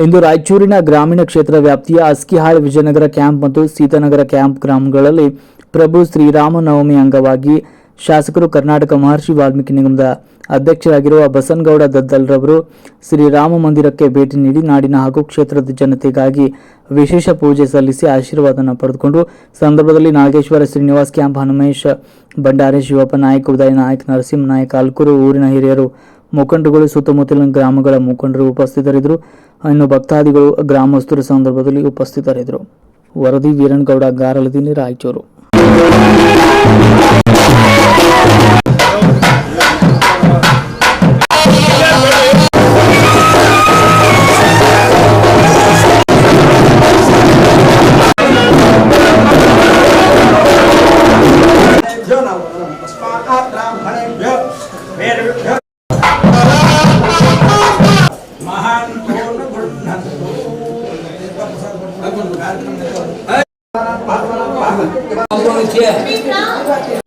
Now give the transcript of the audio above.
ಇಂದು ರಾಯಚೂರಿನ ಗ್ರಾಮೀಣ ಕ್ಷೇತ್ರ ವ್ಯಾಪ್ತಿಯ ಅಸ್ಕಿಹಾಳ್ ವಿಜಯನಗರ ಕ್ಯಾಂಪ್ ಮತ್ತು ಸೀತಾನಗರ ಕ್ಯಾಂಪ್ ಗ್ರಾಮಗಳಲ್ಲಿ ಪ್ರಭು ಶ್ರೀರಾಮನವಮಿ ಅಂಗವಾಗಿ ಶಾಸಕರು ಕರ್ನಾಟಕ ಮಹರ್ಷಿ ವಾಲ್ಮೀಕಿ ನಿಗಮದ ಅಧ್ಯಕ್ಷರಾಗಿರುವ ಬಸನ್ಗೌಡ ದದ್ದಲ್ರವರು ಶ್ರೀರಾಮ ಮಂದಿರಕ್ಕೆ ಭೇಟಿ ನೀಡಿ ನಾಡಿನ ಹಾಗೂ ಕ್ಷೇತ್ರದ ಜನತೆಗಾಗಿ ವಿಶೇಷ ಪೂಜೆ ಸಲ್ಲಿಸಿ ಆಶೀರ್ವಾದನ ಪಡೆದುಕೊಂಡು ಸಂದರ್ಭದಲ್ಲಿ ನಾಗೇಶ್ವರ ಶ್ರೀನಿವಾಸ್ ಕ್ಯಾಂಪ್ ಹನುಮೇಶ್ ಭಂಡಾರಿ ಶಿವಪ್ಪ ನಾಯಕ್ ಉದಯ ನಾಯಕ್ ನರಸಿಂಹ ನಾಯಕ್ ಅಲ್ಕೂರು ಊರಿನ ಹಿರಿಯರು ಮುಖಂಡರುಗಳು ಸುತ್ತಮುತ್ತಲಿನ ಗ್ರಾಮಗಳ ಮುಖಂಡರು ಉಪಸ್ಥಿತರಿದ್ದರು. ಇನ್ನು ಭಕ್ತಾದಿಗಳು ಗ್ರಾಮಸ್ಥರ ಸಂದರ್ಭದಲ್ಲಿ ಉಪಸ್ಥಿತರಿದ್ದರು. ವರದಿ ವೀರಣ್ಗೌಡ ಗಾರಲದಿನಿ ರಾಯಚೂರು. भ्यो नमो